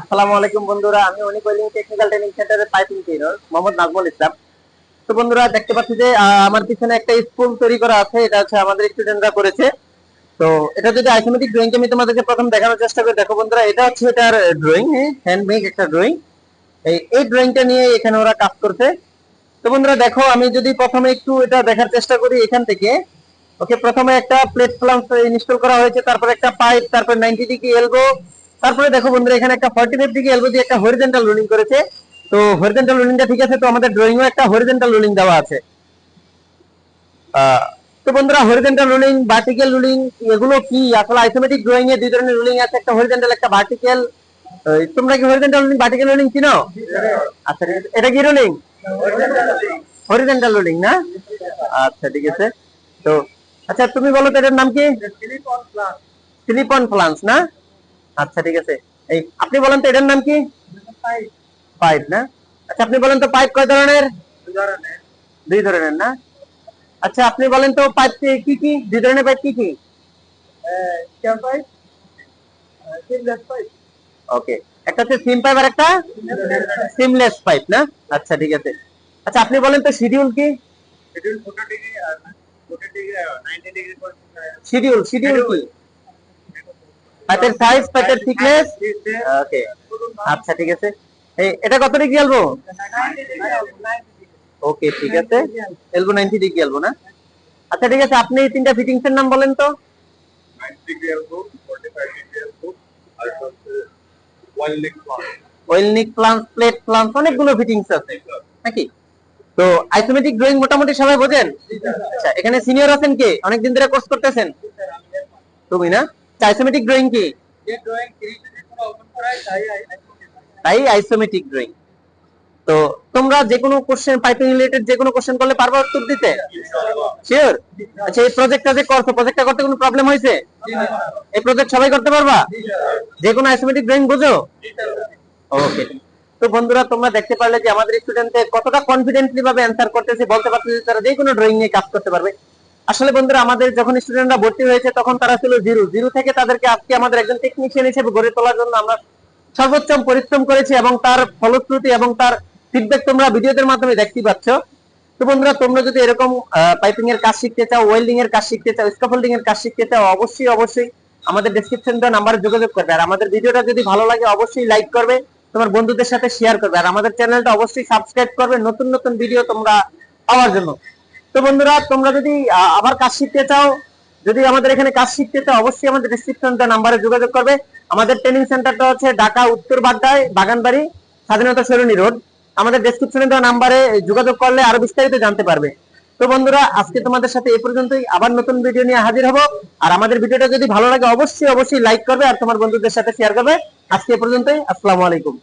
আসসালামু আলাইকুম বন্ধুরা, আমি অনিক টেকনিক্যাল ট্রেনিং সেন্টারের পাইপিং ট্রেনার মোহাম্মদ নাজমুল ইসলাম। তো বন্ধুরা, দেখতে পাচ্ছি যে আমার পিছনে একটা স্কুল তৈরি করা আছে, এটা হচ্ছে আমাদের স্টুডেন্টরা করেছে। তো এটা যদি আইসোমেটিক ড্রয়িং আমি তোমাদেরকে প্রথম দেখানোর চেষ্টা করি, দেখো বন্ধুরা, এটা হচ্ছে এটার ড্রয়িং হ্যান্ডমেড একটা ড্রয়িং এই এই ড্রয়িংটা নিয়ে এখানে ওরা কাজ করছে। তো বন্ধুরা, দেখো, আমি যদি প্রথমে একটু এটা দেখার চেষ্টা করি এখান থেকে। ওকে, প্রথমে একটা প্লেট প্লাম্প ইনস্টল করা হয়েছে, তারপর একটা পাইপ তারপর 90 ডিগ্রি এলবো তারপরে দেখো বন্ধুরা এখানে একটা 45 ডিগ্রি এলবো দিয়ে একটা হরিজন্টাল রোলিং করেছে। তো হরিজন্টাল রোলিংটা ঠিক আছে? তো আমাদের ড্রয়িংও একটা হরিজন্টাল রোলিং দেওয়া আছে। তো বন্ধুরা হরিজন্টাল রোলিং ভার্টিক্যাল রোলিং এগুলো কি? আসলে আইসোমেটিক ড্রয়িং এ দুই ধরনের রোলিং আছে একটা হরিজন্টাল একটা ভার্টিক্যাল তোমরা কি হরিজন্টাল রোলিং ভার্টিক্যাল রোলিং চিনো? আচ্ছা এটা কি রোলিং হরিজেন্টাল রোলিং না? আচ্ছা ঠিক আছে। তো আচ্ছা তুমি বলো তো এটার নাম কি? সিলিকন প্লান্স না? আচ্ছা ঠিক আছে। এই আপনি বলেন তো এটার নাম কি? পাইপ। না? আচ্ছা আপনি বলেন তো পাইপ কয় ধরনের? দুই ধরনের। না? আচ্ছা আপনি বলেন তো পাইপ কি কি দুই ধরনের পাইপ কি কি? ওকে। একটা হচ্ছে সিম পাইপ আর একটা সিমলেস পাইপ না? আচ্ছা ঠিক আছে। আচ্ছা আপনি বলেন তো শিডিউল কি? শিডিউল শিডিউল কি? পাইপের সাইজ পাইপের থিকনেস ওকে আচ্ছা ঠিক আছে। এই, এটা কত ডিগ্রি এলবো ওকে ঠিক আছে। এলবো 90 ডিগ্রি এলবো না? আচ্ছা ঠিক আছে। আপনি এই তিনটা ফিটিংস এর নাম বলেন তো। 90 ডিগ্রি আলবো 45 ডিগ্রি আলবো আর হচ্ছে weld neck flange plate flange অনেকগুলো ফিটিংস আছে। নাকি? তো আইসোমেটিক ড্রয়িং মোটামুটি সবাই বোঝেন? আচ্ছা এখানে সিনিয়র আছেন কে? অনেকদিন ধরে কোর্স করতেছেন? তুমি না? আইসোমেটিক ড্রয়িং কি? তাই আইসোমেটিক ড্রয়িং তো তোমরা যে কোনো কোশ্চেন পাইপিং রিলেটেড যে কোনো কোশ্চেন করলে পারবা উত্তর দিতে? শিওর আচ্ছা এই প্রজেক্টটা যে করছ প্রজেক্টটা করতে কোনো প্রবলেম হয়েছে? এই প্রজেক্ট সবাই করতে পারবা? যে কোনো আইসোমেটিক ড্রয়িং বুঝো? ওকে তো বন্ধুরা তোমরা দেখতে পারলে যে আমাদের স্টুডেন্টদের কতটা কনফিডেন্টলি ভাবে অ্যান্সার করতেছে বলতে পারতেছে তারা যে কোনো ড্রয়িং নিয়ে কাজ করতে পারবে। আসলে বন্ধুরা, আমাদের যখন স্টুডেন্টরা ভর্তি হয়েছে, তখন তারা ছিল জিরো। জিরো থেকে তাদেরকে আজকে আমাদের একজন টেকনিশিয়ান হিসেবে গড়ে তোলার জন্য আমরা সর্বোচ্চ পরিশ্রম করেছি এবং তার ফলশ্রুতি এবং তার ফিডব্যাক তোমরা ভিডিওদের মাধ্যমে দেখতে পাচ্ছ। তো বন্ধুরা, তোমরা যদি এরকম পাইপিং এর কাজ শিখতে চাও ওয়েল্ডিং এর কাজ শিখতে চাও স্কাফোল্ডিং এর কাজ শিখতে চাও, অবশ্যই অবশ্যই আমাদের ডেসক্রিপশন দেওয়া নাম্বারে যোগাযোগ করবে। আর আমাদের ভিডিওটা যদি ভালো লাগে, অবশ্যই লাইক করবে, তোমার বন্ধুদের সাথে শেয়ার করবে। আর আমাদের চ্যানেলটা অবশ্যই সাবস্ক্রাইব করবে, নতুন নতুন ভিডিও তোমরা পাওয়ার জন্য। তো বন্ধুরা, তোমরা যদি আবার কাজ শিখতে চাও, যদি আমাদের এখানে কাজ শিখতে চাও, অবশ্যই আমাদের ডেসক্রিপশন নাম্বারে যোগাযোগ করবে। আমাদের ট্রেনিং সেন্টারটা হচ্ছে ঢাকা, উত্তর বাড্ডায়, বাগানবাড়ি, স্বাধীনতা সরণি রোড। আমাদের ডেসক্রিপশনে দেওয়া নাম্বারে যোগাযোগ করলে আরও বিস্তারিত জানতে পারবে। তো বন্ধুরা, আজকে তোমাদের সাথে এই পর্যন্তই। আবার নতুন ভিডিও নিয়ে হাজির হব। আর আমাদের ভিডিওটা যদি ভালো লাগে, অবশ্যই অবশ্যই লাইক করবে আর তোমার বন্ধুদের সাথে শেয়ার করবে। আজকে এ পর্যন্তই। আসসালামু আলাইকুম।